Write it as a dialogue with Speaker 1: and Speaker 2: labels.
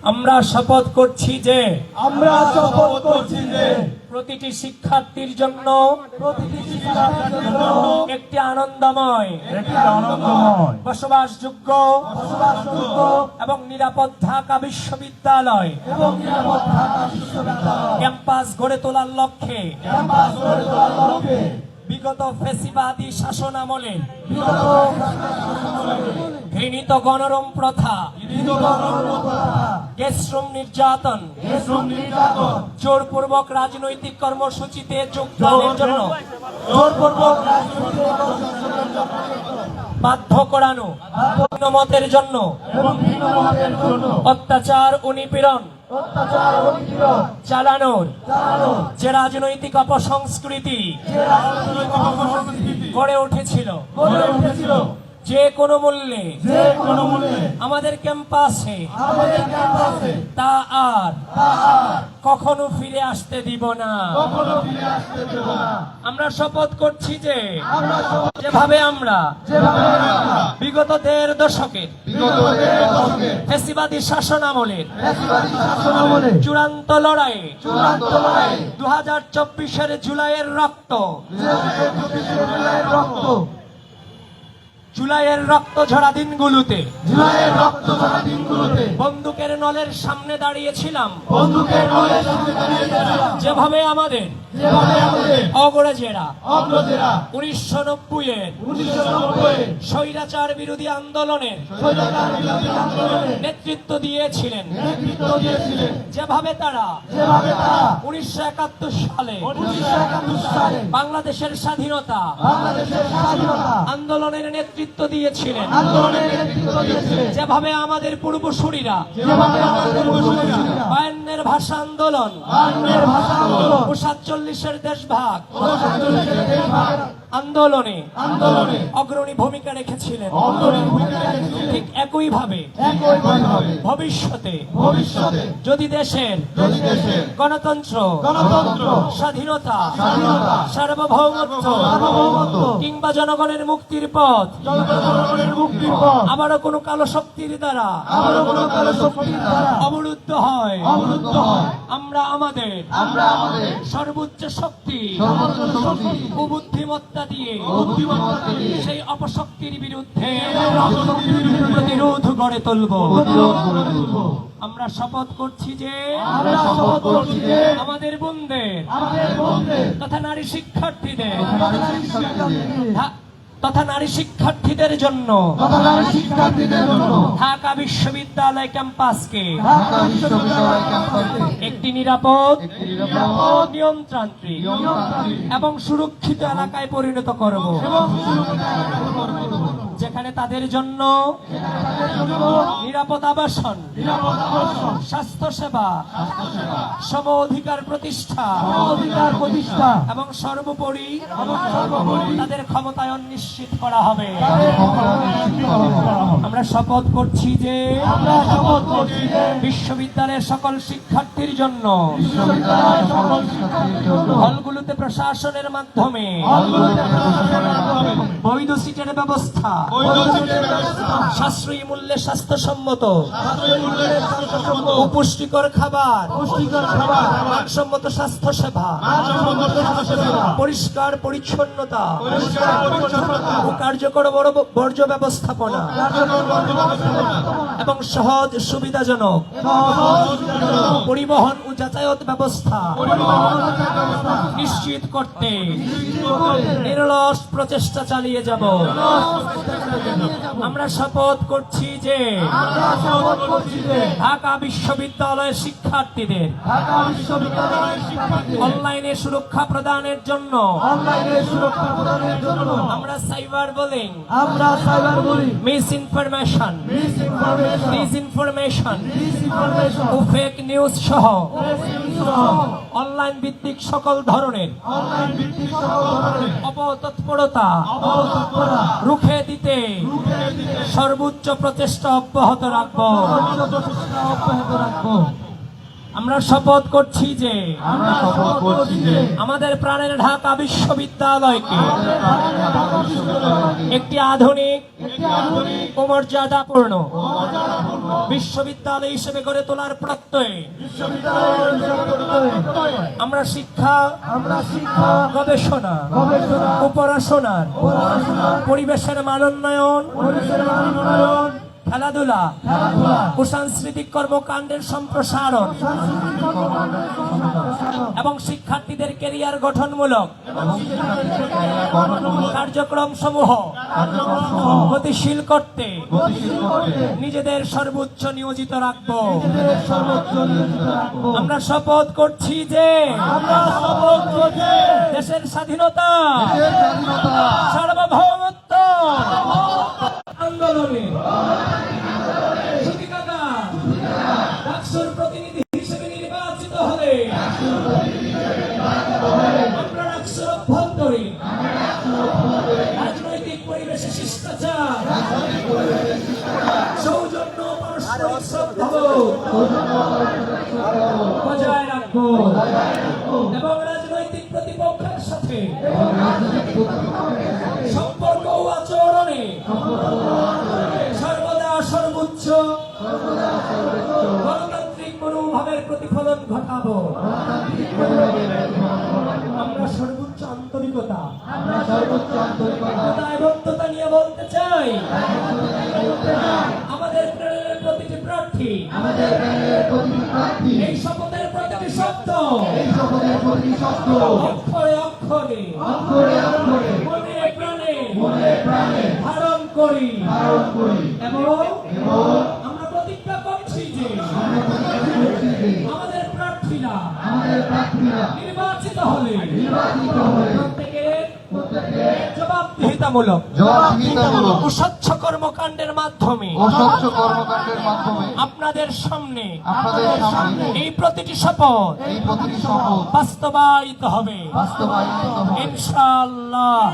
Speaker 1: আমরা শপথ করছি যে
Speaker 2: আমরা শপথ করছি যে
Speaker 1: প্রতিটি শিক্ষার্থীর জন্য
Speaker 2: প্রতিটি শিক্ষার্থীর জন্য
Speaker 1: একটি আনন্দময়
Speaker 2: একটি আনন্দময়
Speaker 1: বসবাসযোগ্য
Speaker 2: বসবাসযোগ্য
Speaker 1: এবং নিরাপদ ঢাকা বিশ্ববিদ্যালয়
Speaker 2: এবং নিরাপদ ঢাকা বিশ্ববিদ্যালয়।
Speaker 1: ক্যাম্পাস গড়ে তোলার লক্ষ্যে
Speaker 2: ক্যাম্পাস গড়ে তোলার লক্ষ্যে
Speaker 1: বিগত ফেসিবাদী শাসন আমলে ঘৃণিত গণরম প্রথা। গ্যাসরুম নির্যাতন। জোরপূর্বক রাজনৈতিক কর্মসূচিতে যোগদানের জন্য। বাধ্য করানো। মতের জন্য। অত্যাচার ও নিপীড়ন। চালানোর। যে রাজনৈতিক অপসংস্কৃতি গড়ে উঠেছিল। যে কোনো মূল্যে।
Speaker 2: যে কোনো মূল্যে।
Speaker 1: আমাদের ক্যাম্পাসে।
Speaker 2: আমাদের ক্যাম্পাসে।
Speaker 1: তা আর। কখনো ফিরে আসতে দিব না।
Speaker 2: কখনো ফিরে আসতে দেব না।
Speaker 1: আমরা শপথ করছি যে
Speaker 2: আমরা
Speaker 1: যেভাবে আমরা
Speaker 2: যেভাবে আমরা
Speaker 1: বিগত দেড় দশকের
Speaker 2: বিগত দেড় দশকে
Speaker 1: ফেসিবাদী শাসন আমলের
Speaker 2: ফ্যাসিবাদী
Speaker 1: চূড়ান্ত লড়াইয়ে
Speaker 2: চূড়ান্ত লড়াই
Speaker 1: দু হাজার চব্বিশের জুলাইয়ের রক্ত
Speaker 2: জুলাইয়ের রক্ত
Speaker 1: জুলাইয়ের রক্ত ঝরা দিনগুলোতে।
Speaker 2: জুলাইয়ের রক্ত ধরা দিনগুলোতে।
Speaker 1: বন্দুকের নলের সামনে দাঁড়িয়েছিলাম।
Speaker 2: বন্দুকের নলের সামনে দাঁড়িয়ে যাচ্ছিলাম
Speaker 1: যেভাবে আমাদের
Speaker 2: যেভাবে আমাদের
Speaker 1: অগ্রজেরা
Speaker 2: অগ্রজেরা
Speaker 1: উনিশশো নব্বই এর
Speaker 2: উনিশশো নব্বই
Speaker 1: স্বৈরাচার বিরোধী আন্দোলনের
Speaker 2: স্বৈরাচার বিরোধী আন্দোলনে
Speaker 1: নেতৃত্ব দিয়েছিলেন।
Speaker 2: নেতৃত্ব দিয়েছিলেন।
Speaker 1: যেভাবে তারা
Speaker 2: যেভাবে তারা
Speaker 1: উনিশশো একাত্তর সালে বাংলাদেশের স্বাধীনতা
Speaker 2: বাংলাদেশের স্বাধীনতা
Speaker 1: আন্দোলনের নেতৃত্ব
Speaker 2: নেতৃত্ব দিয়েছিলেন।
Speaker 1: যেভাবে আমাদের পূর্বসূরীরা
Speaker 2: যেভাবে আমাদের পূর্বসূরীরা
Speaker 1: বায়ান্নের ভাষা আন্দোলন
Speaker 2: বাংলার ভাষা আন্দোলন
Speaker 1: ও সাতচল্লিশের
Speaker 2: সাতচল্লিশের দেশভাগ
Speaker 1: আন্দোলনে
Speaker 2: আন্দোলনে
Speaker 1: অগ্রণী ভূমিকা রেখেছিলেন।
Speaker 2: অগ্রণী ভূমিকা রেখেছিলেন।
Speaker 1: ঠিক একইভাবে
Speaker 2: একইভাবে
Speaker 1: ভবিষ্যতে
Speaker 2: ভবিষ্যতে
Speaker 1: যদি দেশের
Speaker 2: যদি দেশের
Speaker 1: গণতন্ত্র
Speaker 2: গণতন্ত্র
Speaker 1: স্বাধীনতা
Speaker 2: স্বাধীনতা
Speaker 1: সার্বভৌমত্ব
Speaker 2: সার্বভৌমত্ব
Speaker 1: কিংবা জনগণের মুক্তির পথ
Speaker 2: জনগণের মুক্তির পথ
Speaker 1: আবারও কোনো কালো শক্তির দ্বারা
Speaker 2: আবারও কোনো কালো শক্তির দ্বারা
Speaker 1: অবরুদ্ধ হয়।
Speaker 2: অবরুদ্ধ হয়।
Speaker 1: আমরা আমাদের
Speaker 2: আমরা আমাদের
Speaker 1: সর্বোচ্চ শক্তি
Speaker 2: সর্বোচ্চ শক্তি
Speaker 1: ও বুদ্ধিমত্তা
Speaker 2: বুদ্ধিমত্তা দিয়ে
Speaker 1: সেই অপশক্তির বিরুদ্ধে প্রতিরোধ গড়ে তুলব। আমরা শপথ করছি যে
Speaker 2: আমরা শপথ করছি
Speaker 1: আমাদের বোনদের
Speaker 2: বন্ধে
Speaker 1: তথা নারী শিক্ষার্থীদের ধা- তথা নারী শিক্ষার্থীদের জন্য।
Speaker 2: শিক্ষার্থীদের
Speaker 1: ঢাকা বিশ্ববিদ্যালয় ক্যাম্পাসকে একটি নিরাপদ
Speaker 2: নিয়মতান্ত্রিক
Speaker 1: এবং সুরক্ষিত এলাকায় পরিণত করব। যেখানে তাদের জন্য নিরাপদ আবাসন স্বাস্থ্য সেবা সম অধিকার প্রতিষ্ঠা
Speaker 2: অধিকার প্রতিষ্ঠা
Speaker 1: এবং সর্বোপরি তাদের ক্ষমতায়ন নিশ্চিত করা হবে। আমরা শপথ করছি যে বিশ্ববিদ্যালয়ের সকল শিক্ষার্থীর জন্য প্রশাসনের মাধ্যমে। বৈধ সিটের ব্যবস্থা। সাশ্রয়ী মূল্যে স্বাস্থ্যসম্মত। পুষ্টিকর খাবার। মানসম্মত স্বাস্থ্য সেবা পরিষ্কার পরিচ্ছন্নতা। ও কার্যকর বড় বর্জ্য ব্যবস্থাপনা। এবং সহজ সুবিধাজনক। পরিবহন ও যাতায়াত ব্যবস্থা।
Speaker 2: ব্যবস্থা,
Speaker 1: নিশ্চিত করতে নিরলস প্রচেষ্টা চালিয়ে যাব। আমরা শপথ করছি যে ঢাকা বিশ্ববিদ্যালয়ের শিক্ষার্থীদের অনলাইনে সুরক্ষা প্রদানের জন্য আমরা সাইবার বুলিং
Speaker 2: আমরা
Speaker 1: misinformation disinformation fake news সহ অনলাইন ভিত্তিক সকল ধরনের অপতৎপরতা রুখে দিতে সর্বোচ্চ প্রচেষ্টা অব্যাহত রাখব।
Speaker 2: অব্যাহত রাখব।
Speaker 1: আমরা শপথ করছি যে আমাদের প্রাণের ঢাকা বিশ্ববিদ্যালয়কে একটি আধুনিক ও মর্যাদাপূর্ণ বিশ্ববিদ্যালয় হিসেবে গড়ে তোলার প্রত্যয়ে। আমরা শিক্ষা
Speaker 2: আমরা শিক্ষা
Speaker 1: গবেষণা
Speaker 2: গবেষণা
Speaker 1: পরিবেশের মানোন্নয়ন খেলাধুলা
Speaker 2: খেলাধুলা
Speaker 1: ও সাংস্কৃতিক কর্মকাণ্ডের সম্প্রসারণ এবং শিক্ষার্থীদের কেরিয়ার গঠনমূলক
Speaker 2: এবং গঠনমূলক
Speaker 1: কার্যক্রম সমূহ গতিশীল করতে নিজেদের সর্বোচ্চ নিয়োজিত রাখব। আমরা শপথ করছি যে
Speaker 2: আমরা
Speaker 1: দেশের স্বাধীনতা
Speaker 2: দেশের স্বাধীনতা
Speaker 1: সার্বভৌমত্ব আন্দোলনে সৌজন্য বজায় রাখব এবং রাজনৈতিক প্রতিপক্ষের সাথে সম্পর্ক আচরণে সর্বদা সর্বোচ্চ গণতান্ত্রিক মনোভাবের প্রতিফলন ঘটাবো আমরা সর্বোচ্চ আন্তরিকতা।
Speaker 2: আমরা সর্বোচ্চ আন্তরিকতা।
Speaker 1: আমাদের প্রতিটি প্রার্থী
Speaker 2: আমাদের প্রাণের প্রতিটি প্রার্থী
Speaker 1: এই শপথের প্রতিটি শব্দ
Speaker 2: এই শপথের প্রতিটি শব্দ
Speaker 1: অক্ষরে অক্ষরে
Speaker 2: অক্ষরে অক্ষরে
Speaker 1: মনে প্রাণে
Speaker 2: মনে প্রাণে
Speaker 1: ধারণ করি।
Speaker 2: ধারণ করি।
Speaker 1: এবং
Speaker 2: এবং
Speaker 1: আমরা প্রতিজ্ঞা করছি যে
Speaker 2: আমরা প্রতিজ্ঞা করছি যে
Speaker 1: আমাদের প্রার্থীরা
Speaker 2: আমাদের প্রার্থীরা
Speaker 1: নির্বাচিত হলে
Speaker 2: নির্বাচিত
Speaker 1: প্রত্যেকের জবাবদিহিতামূলক কর্মকাণ্ডের মাধ্যমে।
Speaker 2: কর্মকাণ্ডের মাধ্যমে।
Speaker 1: আপনাদের সামনে।
Speaker 2: আপনাদের সামনে।
Speaker 1: এই প্রতিটি শপথ।
Speaker 2: এই প্রতিটি শপথ।
Speaker 1: বাস্তবায়িত হবে।
Speaker 2: বাস্তবায়িত হবে।
Speaker 1: ইনশাআল্লাহ।